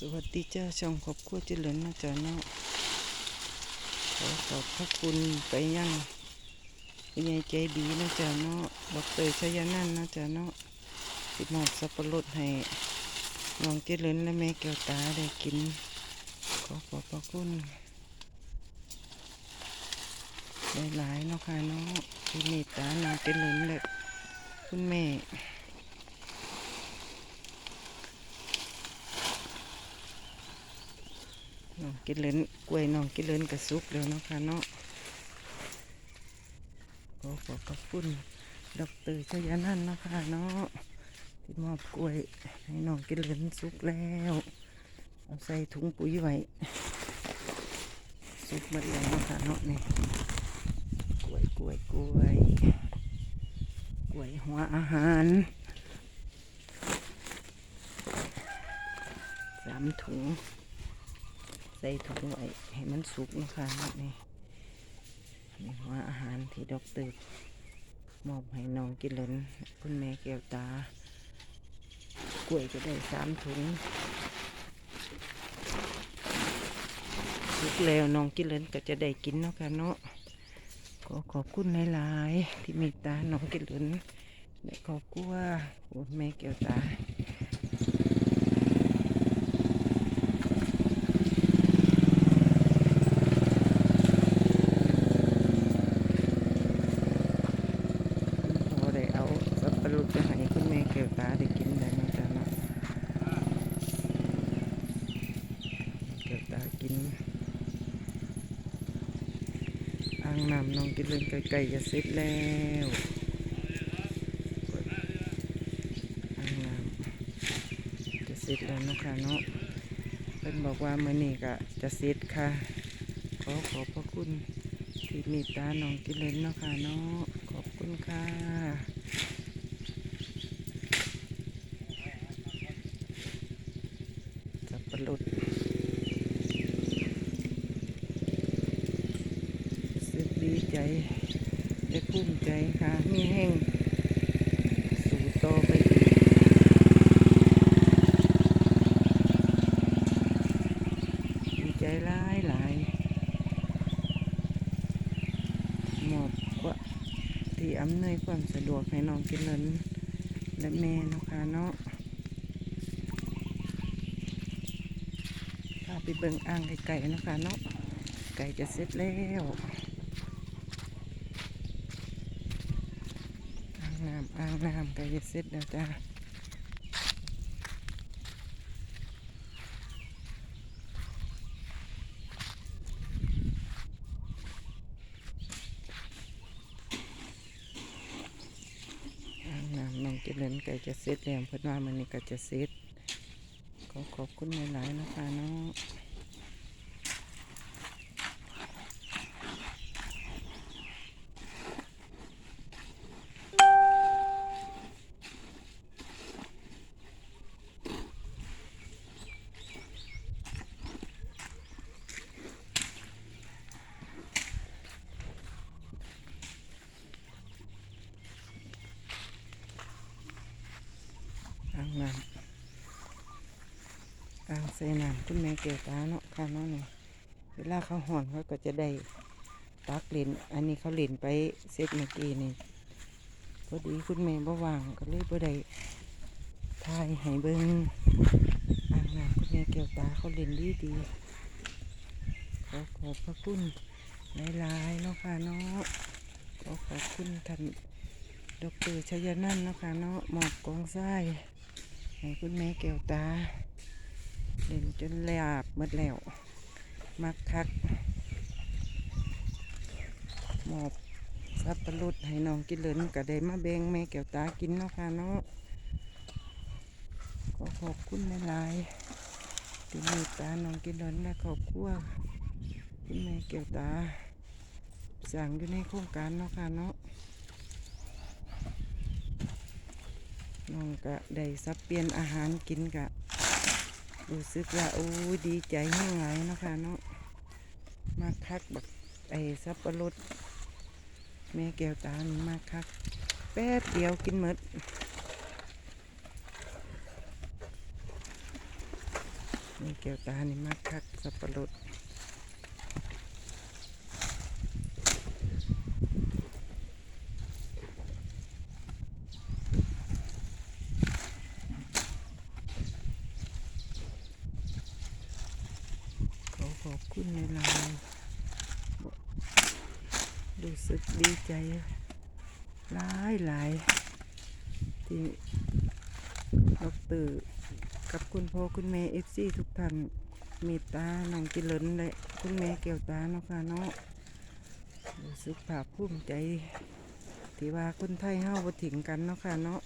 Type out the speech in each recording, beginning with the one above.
สวัสดีเจ้าช่องครอบครัวเจริญนะจ๊ะเนาะขอขอบพระคุณไปยังคุณยายใจดีนะจ๊ะเนาะดอกเตอรชยานันนะจ๊ะเนาะติดหมอบสับปะรดให้น้องเจริญและแม่แก้วตาได้กิน ขอขอบพระคุณหลายๆเนาะค่ะเนาะที่เมตตาน้องเจริญและคุณแม่ น้องกินเลนกล้วยน้องกินเลนกระซุกแล้วนะคะเนาะขอขอบพระคุณดอกเตอชยานันนะคะเนาะที่มอบกล้วยให้น้องกินเลนสุกแล้วเอาใส่ถุงปุ๋ยไว้สุกหมดแล้วนะคะเนาะนี่กล้วยกล้วยกล้วยกล้วยหัวอาหารสามถุง ใส่ถุงไว้ให้มันสุกนะคะนี่นี่ว่าอาหารที่ดอกเตอรมอบให้น้องกินเลนคุณแม่แก้วตากล้วยก็ได้สามถุงสุกแล้วน้องกินเลนก็จะได้กินเนาะค่ะเนาะขอขอบคุณหลาย ๆ ที่เมตตาน้องกินเลนและขอบคุณว่าคุณแม่แก้วตา พอได้เอาสับปะรดไปให้คุณแม่แก้วตาได้กินได้นะจ๊ะเนาะแก้วตากินอ่าง น้ำน้องกินเล่นไก่ๆจะเสร็จแล้วอ่างน้ำจะเสร็จแล้วนะคะเนาะเพิ่นบอกว่ามื้อนี้ก็จะเสร็จค่ะ ขอขอบพระคุณที่มีตาน้องกินเล่นเนาะค่ะเนาะขอบคุณค่ะ สับปะรดรู้สึก ดีใจและภูมิใจค่ะ มีแห้งสู่ต่อไปอีกดีใจหลายหลายหมอบว่าที่อำนวยความสะดวกให้น้องกินเลนและแม่นะคะเนาะพาไปเบิ่งอ่างไก่ๆนะคะเนาะไก่จะเสร็จแล้วอ่าง น้ำอ่างน้ำก่จะเสร็จแล้วจ้าอ่างน้ำน้องเจริญไก่จะเสร็จแล้วเพิ่อนว่ามันนี่ก็จะเสร็จขอขอบคุณหลายๆนะคะเนาะ น้ำกลางใส่น้ำคุณแม่เกี่ยวตาเนาะค่ะเนาะนี่เวลาเขาห่อนเขาก็จะได้ตักเลนอันนี้เขาเลนไปเซตเมื่อกี้นี่พอดีคุณแม่บ่ว่างก็เลยบ่ได้ทายให้เบิ่งอ่างน้ำคุณแม่เกี่ยวตาเขาเล่นดีดีขอขอบพระคุณหลายๆเนาะค่ะเนาะขอขอบคุณท่านดอกตอรชยนันท์เนาะค่ะเนาะมอบกองทราย ให้คุณแม่แก้วตาเล่นจนแหลกหมดแล้ว มักคัก หมอบสับปะรดให้น้องกินเหลินก็ได้มาแบ่งแม่แก้วตากินเนาะค่ะเนาะขอขอบคุณหลายๆที่เมตตาน้องกินเหลินและครอบครัวคุณแม่แก้วตาสั่งอยู่ในโครงการเนาะค่ะเนาะ น้องก็ได้สับเปลี่ยนอาหารกินกะรู้สึกว่าโอ้ดีใจแห้งหลายนะคะเนาะมาคักบักไอ้สับปะรดแม่แก้วตานี่มาคัก แป๊บเดียวกินหมดนี่แก้วตานี่มาคักสับปะรดข ขอบคุณในลายรู้สึกดีใจหลายหลายที่ดอกตือกับคุณพ่อคุณแม่เอฟซีทุกท่านเมตตาน้องกิเลนและคุณแม่แก้วตาเนาะค่ะเนาะรู้สึกภาคภูมิใจที่ว่าคนไทยเฮาบ่ถิงกันเนาะค่ะเนาะ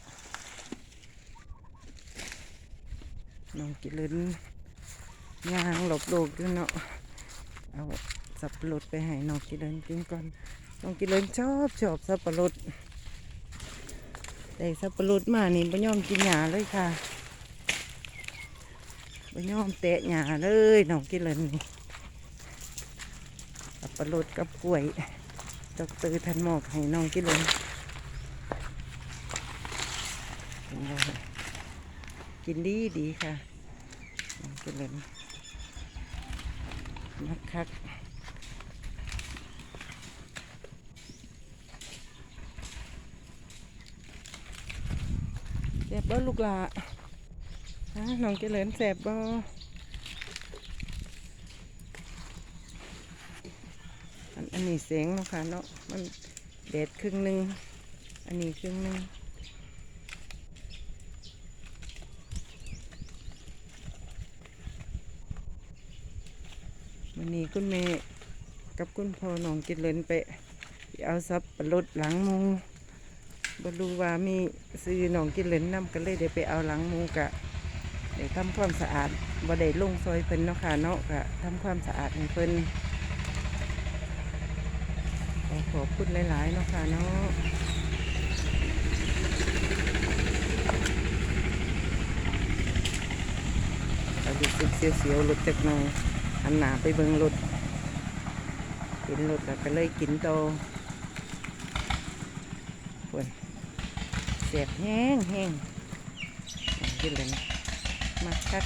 น้องกิเลนยางหลบโลกอยู่เนาะ เอาสับปะรดไปให้น้องกิเลนกินก่อนน้องกิเลนชอบชอบสับปะรดได้สับปะรดมานี่บ่ยอมกินหญ้าเลยค่ะไปย่อมแตะหญ้าเลยน้องกิเลนี่สับปะรดกับกล้วยดอกตือทันหมอกให้น้องกิเลนกินดีดีค่ะน้องกิเลย นักคักเจ็บบ่ลูกหลาฮะน้องเจริญแสบบ่อันอันนี้เสียงเนาะค่ะเนาะมันแดดครึ่งหนึ่งอันนี้ครึ่งหนึ่ง วันนี้คุณแม่กับคุณพ่อน้องเจริญไป เอาซับปลดหลังมูบรูว่ามีซื้อน้องกินเลนน้ำกันเลยเดี๋ยวไปเอาหลังมูกะเดี๋ยวทำความสะอาดบ่ได้ลงซอยเพิ่นเนาะค่ะเนาะกะทำความสะอาดให้เพิ่นขอขอบคุณหลายๆเนาะค่ะเนาะเราดูสึกเสียวๆรถจักหน่อย หันหนาไปเบิ่งรถเห็นรถแล้วก็เลยกินโตเพิ่นเสียบแห้งแห้งกินเลยนมาคัก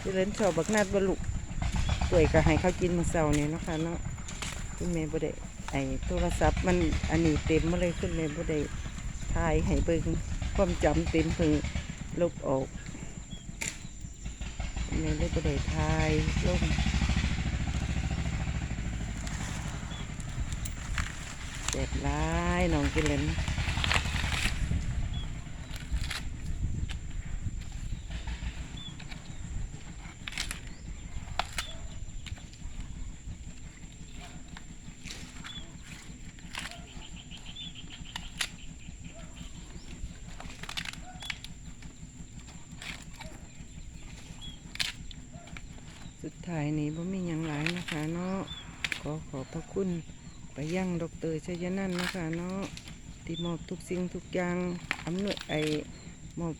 ที่เล่นชอบบักนาดบลุกป่วยก็ให้เขากินมื้อเช้านี่นะคะเนาะคุณแม่บ่ได้ไอ้โทรศัพท์มันอันนี้เต็มมาเลยคุณแม่บ่ได้ถ่ายให้เบิ่งความจำเต็มเพิ่งลบออก คุณแม่เลยบ่ได้ทายลงเจ็บร้ายน้องกินเลน สุดท้ายนี้บ่มีหยังหลายนะคะเนาะขอขอบพระคุณไปยังดอกเตอรชัยนันนะคะเนาะที่มอบทุกสิ่งทุกอย่างอำนวยไอมอบ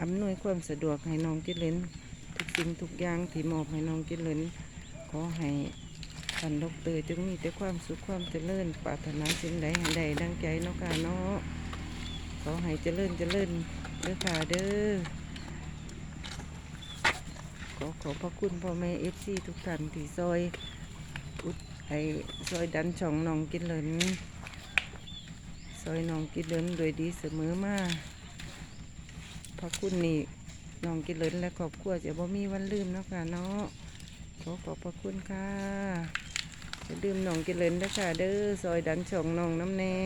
อำนวยความสะดวกให้น้องกิเลนทุกสิ่งทุกอย่างที่มอบให้น้องกิเลนขอให้ท่านดอกเตอรจงมีแต่ความสุขความเจริญปรารถนาสิ่งใดให้ได้ดังใจเนาะค่ะเนาะขอให้เจริญเจริญเด้อค่ะเด้อ ขอขอบพระคุณพ่อแม่เอฟซีทุกท่านที่ซอยอุดให้ซอยดันช่องน้องกินเหลินซอยน้องกินเหลินโดยดีเสมอมาพระคุณนี่น้องกินเหลินและครอบครัวจะบ่มีวันลืมเนาะค่ะเนาะขอขอบพระคุณค่ะอย่าลืมน้องกินเหลินด้วยค่ะเด้อซอยดันช่องน้องน้ำแน่